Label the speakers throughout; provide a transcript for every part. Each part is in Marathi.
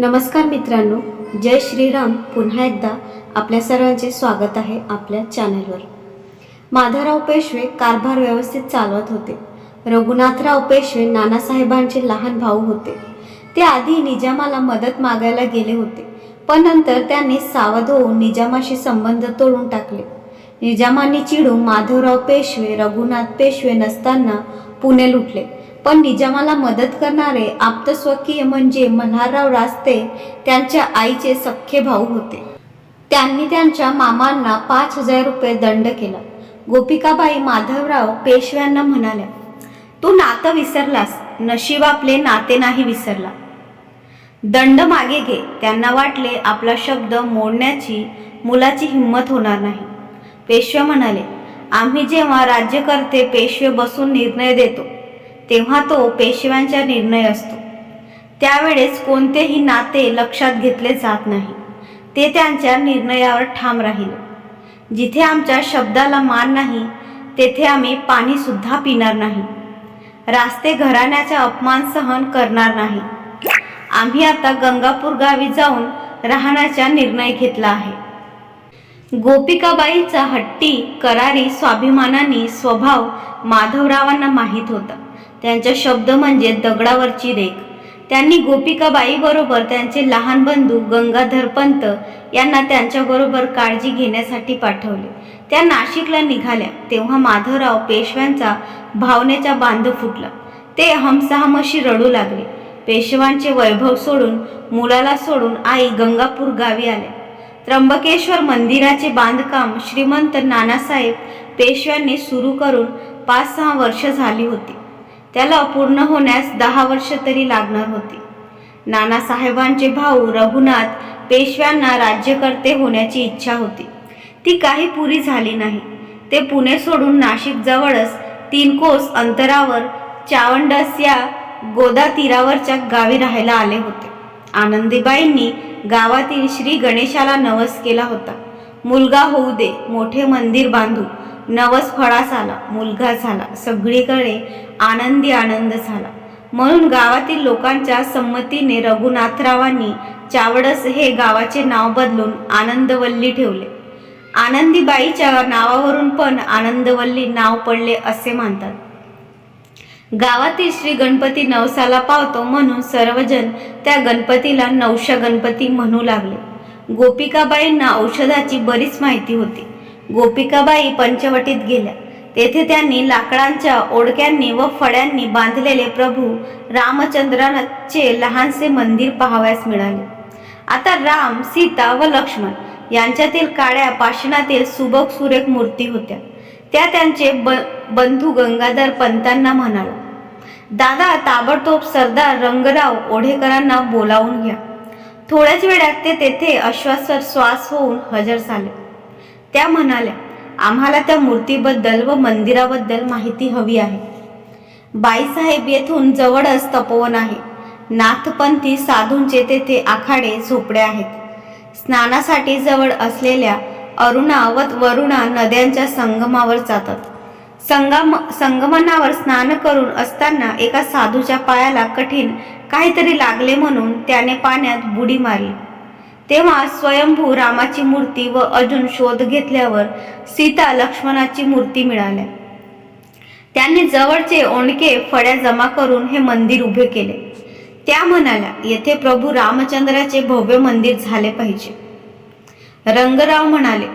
Speaker 1: नमस्कार मित्रांनो जय श्रीराम. पुन्हा एकदा आपल्या सर्वांचे स्वागत आहे आपल्या चॅनलवर. माधवराव पेशवे कारभार व्यवस्थित चालवत होते. रघुनाथराव पेशवे नानासाहेबांचे लहान भाऊ होते. ते आधी निजामाला मदत मागायला गेले होते पण नंतर त्यांनी सावध होऊन निजामाशी संबंध तोडून टाकले. निजामांनी चिडून माधवराव पेशवे रघुनाथ पेशवे नसताना पुणे लुटले. पण निजामाला मदत करणारे आप्तस्वकीय म्हणजे मल्हारराव रास्ते त्यांच्या आईचे सख्खे भाऊ होते. त्यांनी त्यांच्या मामांना पाच हजार रुपये दंड केला. गोपिकाबाई माधवराव पेशव्यांना म्हणाल्या तू नातं विसरलास. नशीब आपले नाते नाही विसरला. दंड मागे घे. त्यांना वाटले आपला शब्द मोडण्याची मुलाची हिंमत होणार नाही. पेशवे म्हणाले आम्ही जेव्हा राज्यकर्ते पेशवे बसून निर्णय देतो तेव्हा तो पेशव्यांचा निर्णय असतो. त्यावेळेस कोणतेही नाते लक्षात घेतले जात नाही. ते त्यांच्या निर्णयावर ठाम राहील. जिथे आमच्या शब्दाला मान नाही तेथे आम्ही पाणीसुद्धा पिणार नाही. रास्ते घराण्याचा अपमान सहन करणार नाही. आम्ही आता गंगापूर गावी जाऊन राहण्याचा निर्णय घेतला आहे. गोपिकाबाईंचा हट्टी करारी स्वाभिमानानी स्वभाव माधवरावांना माहीत होता. त्यांचा शब्द म्हणजे दगडावरची रेख. त्यांनी गोपिकाबाईबरोबर त्यांचे लहान बंधू गंगाधरपंत यांना त्यांच्याबरोबर काळजी घेण्यासाठी पाठवले. त्या नाशिकला निघाल्या. तेव्हा माधवराव पेशव्यांचा भावनेचा बांध फुटला. ते हमसाहमशी रडू लागले. पेशवांचे वैभव सोडून मुलाला सोडून आई गंगापूर गावी आल्या. त्र्यंबकेश्वर मंदिराचे बांधकाम श्रीमंत नानासाहेब पेशव्यांनी सुरू करून पाच सहा वर्ष झाली होती. त्याला पूर्ण होण्यास दहा वर्ष तरी लागणार होती. नानासाहेबांचे भाऊ रघुनाथ पेशव्यांना राज्यकर्ते होण्याची इच्छा होती. ती काही पुरी झाली नाही. ते पुणे सोडून नाशिक जवळच तीन कोस अंतरावर चावंडस या गोदा तीरावरच्या गावी राहायला आले होते. आनंदीबाईंनी गावातील श्री गणेशाला नवस केला होता. मुलगा होऊ दे मोठे मंदिर बांधू. नवस फळा झाला मुलगा झाला सगळीकडे आनंदी आनंद झाला. म्हणून गावातील लोकांच्या संमतीने रघुनाथरावांनी चावडस हे गावाचे नाव बदलून आनंदवल्ली ठेवले. आनंदीबाईच्या नावावरून पण आनंदवल्ली नाव पडले असे मानतात. गावातील श्री गणपती नवसाला पावतो म्हणून सर्वजण त्या गणपतीला नवशा गणपती म्हणू लागले. गोपिकाबाईंना औषधाची बरीच माहिती होती. गोपिकाबाई पंचवटीत गेल्या. तेथे त्यांनी लाकडांच्या ओढक्यांनी व फड्यांनी बांधलेले प्रभू रामचंद्राचे लहानसे मंदिर पाहावयास मिळाले. आता राम सीता व लक्ष्मण यांच्यातील काळ्या पाषाणातील सुबक सुरेख मूर्ती होत्या. त्या त्यांचे ब बंधू गंगाधर पंतांना म्हणाला दादा ताबडतोब सरदार रंगराव ओढेकरांना बोलावून घ्या. थोड्याच वेळात ते तेथे अश्वासर श्वास होऊन हजर झाले. त्या म्हणाल्या आम्हाला त्या मूर्तीबद्दल व मंदिराबद्दल माहिती हवी आहे. बाईसाहेब येथून जवळच तपोवन आहे. नाथपंथी साधूंचे तेथे आखाडे झोपडे आहेत. स्नानासाठी जवळ असलेल्या अरुणा व वरुणा नद्यांच्या संगमावर जातात. संगम संगमनावर स्नान करून असताना एका साधूच्या पायाला कठीण काहीतरी लागले म्हणून त्याने पाण्यात बुडी मारली. तेव्हा स्वयंभू रामाची मूर्ती व अर्जुन शोध घेतल्यावर सीता लक्ष्मणाची मूर्ती मिळाल्या. त्यांनी जवळचे ओणके फड्या जमा करून हे मंदिर उभे केले. त्या म्हणाल्या येथे प्रभू रामचंद्राचे भव्य मंदिर झाले पाहिजे. रंगराव म्हणाले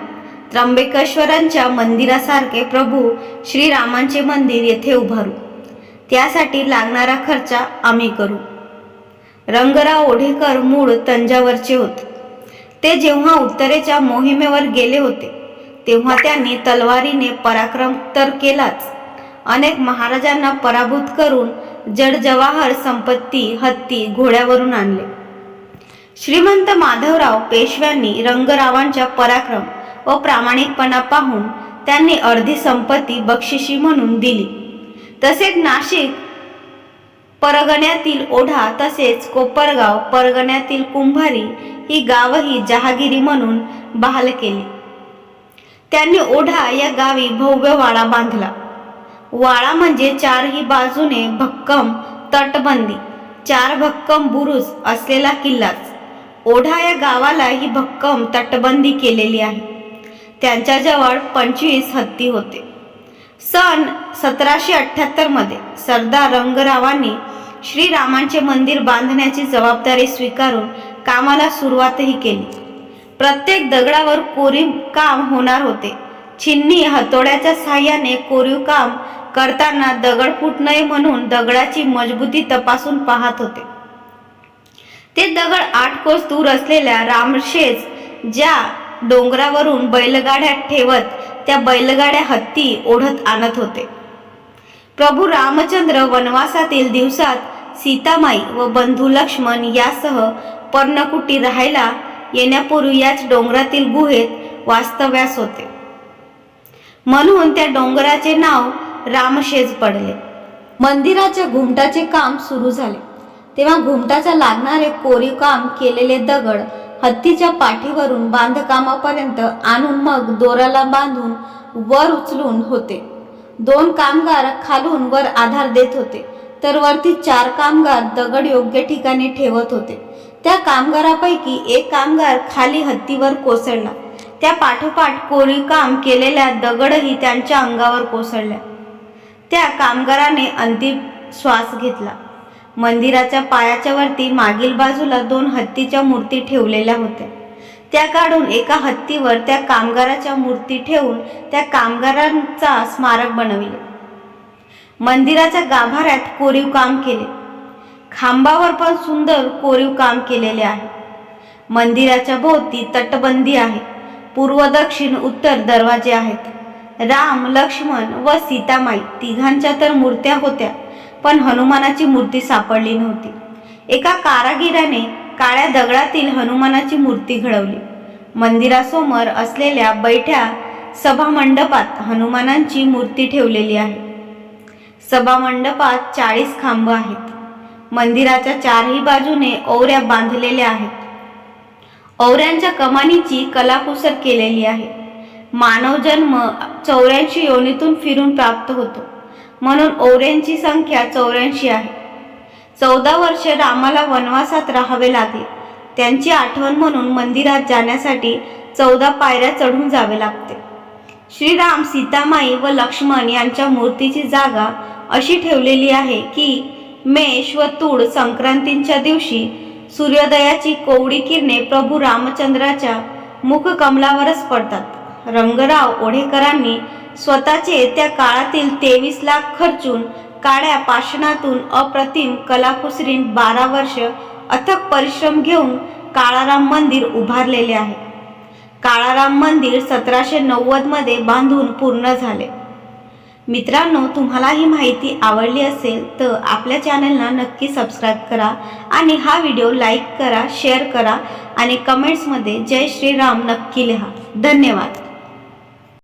Speaker 1: त्र्यंबकेश्वरांच्या मंदिरासारखे प्रभू श्रीरामांचे मंदिर येथे उभारू. त्यासाठी लागणारा खर्च आम्ही करू. रंगराव ओढेकर मूळ तंजावरचे होते. ते जेव्हा उत्तरेच्या मोहिमेवर गेले होते तेव्हा त्यांनी तलवारीने पराक्रम तर केलाच. अनेक महाराजांना पराभूत करून जड जवाहर संपत्ती हत्ती घोड्यावरून आणले. श्रीमंत माधवराव पेशव्यांनी रंगरावांच्या पराक्रम व प्रामाणिकपणा पाहून त्यांनी अर्धी संपत्ती बक्षिशी म्हणून दिली. तसेच नाशिक परगण्यातील ओढा तसेच कोपरगाव परगण्यातील कुंभारी ही गावही जहागिरी म्हणून बहाल केली. त्यांनी ओढा या गावी भव्य वाडा बांधला. वाडा म्हणजे चारही बाजूने भक्कम तटबंदी चार भक्कम बुरुज असलेला किल्लाच. ओढा या गावाला ही भक्कम तटबंदी केलेली आहे. त्यांच्याजवळ पंचवीस हत्ती होते. सन सतराशे अठ्ठ्याहत्तरमध्ये सरदार रंगरावांनी श्रीरामांचे मंदिर बांधण्याची जबाबदारी स्वीकारून कामाला सुरुवातही केली. प्रत्येक दगडावर कोरीव काम होणार होते. छिन्नी हतोड्याच्या साह्याने कोरीव काम करताना दगड फुटणे म्हणून दगडाची मजबूती तपासून पाहत होते. ते दगड आठ कोस दूर असलेल्या रामशेज ज्या डोंगरावरून बैलगाड्यात ठेवत त्या बैलगाड्या हत्ती ओढत आणत होते. प्रभू रामचंद्र वनवासातील दिवसात सीतामाई व बंधू लक्ष्मण यासह पर्णकुटी राहायला येण्यापूर्वी याच डोंगरातील गुहेत वास्तव्यास होते. म्हणून त्या डोंगराचे नाव रामशेज पडले. मंदिराच्या घुमटाचे काम सुरू झाले. तेव्हा घुमटाचा लागणारे कोरीव काम केलेले दगड हत्तीच्या पाठीवरून बांधकामापर्यंत आणून मग दोराला बांधून वर उचलून होते. दोन कामगार खालून वर आधार देत होते तर वरती चार कामगार दगड योग्य ठिकाणी ठेवत होते. त्या कामगारापैकी एक कामगार खाली हत्तीवर कोसळला. त्या पाठोपाठ कोरीव काम केलेल्या दगडही त्यांच्या अंगावर कोसळल्या. त्या कामगाराने अंतिम श्वास घेतला. मंदिराच्या पायाच्या वरती मागील बाजूला दोन हत्तीच्या मूर्ती ठेवलेल्या होत्या. त्या काढून एका हत्तीवर त्या कामगाराच्या मूर्ती ठेवून त्या कामगारांचा स्मारक बनविले. मंदिराच्या गाभाऱ्यात कोरीव काम केले. खांबावर पण सुंदर कोरीव काम केलेले आहे. मंदिराच्या भोवती तटबंदी आहे. पूर्व दक्षिण उत्तर दरवाजे आहेत. राम लक्ष्मण व सीतामाई तिघांच्या तर मूर्त्या होत्या. पण हनुमानाची मूर्ती सापडली नव्हती. एका कारागिराने काळ्या दगडातील हनुमानाची मूर्ती घडवली. मंदिरासमोर असलेल्या बैठ्या सभामंडपात हनुमानांची मूर्ती ठेवलेली आहे. सभामंडपात चाळीस खांब आहेत. मंदिराच्या चारही बाजूने ओवऱ्या बांधलेल्या आहेत. ओवऱ्यांच्या कमानीची कलाकुसर केलेली आहे. मानव जन्म चौऱ्याऐंशी योनीतून फिरून प्राप्त होतो. म्हणून ओऱ्यांची संख्या चौऱ्याऐंशी आहे. चौदा वर्ष रामाला वनवासात राहावे लागले. त्यांची आठवण म्हणून मंदिरात जाण्यासाठी चौदा पायऱ्या चढून जावे लागते. श्रीराम सीतामाई व लक्ष्मण यांच्या मूर्तीची जागा अशी ठेवलेली आहे की मेष व तूळ संक्रांतींच्या दिवशी सूर्योदयाची कोवडी किरणे प्रभू रामचंद्राच्या मुखकमलावरच पडतात. रंगराव ओढेकरांनी स्वतःचे त्या काळातील तेवीस लाख खर्चून काळ्या पाषाणातून अप्रतिम कलाकुसरीन बारा वर्ष अथक परिश्रम घेऊन काळाराम मंदिर उभारलेले आहे. काळाराम मंदिर सतराशे नव्वदमध्ये बांधून पूर्ण झाले. मित्रांनो तुम्हाला ही माहिती आवडली असेल तर आपल्या चॅनलला नक्की सबस्क्राईब करा आणि हा व्हिडिओ लाईक करा शेअर करा आणि कमेंट्समध्ये जय श्रीराम नक्की लिहा. धन्यवाद.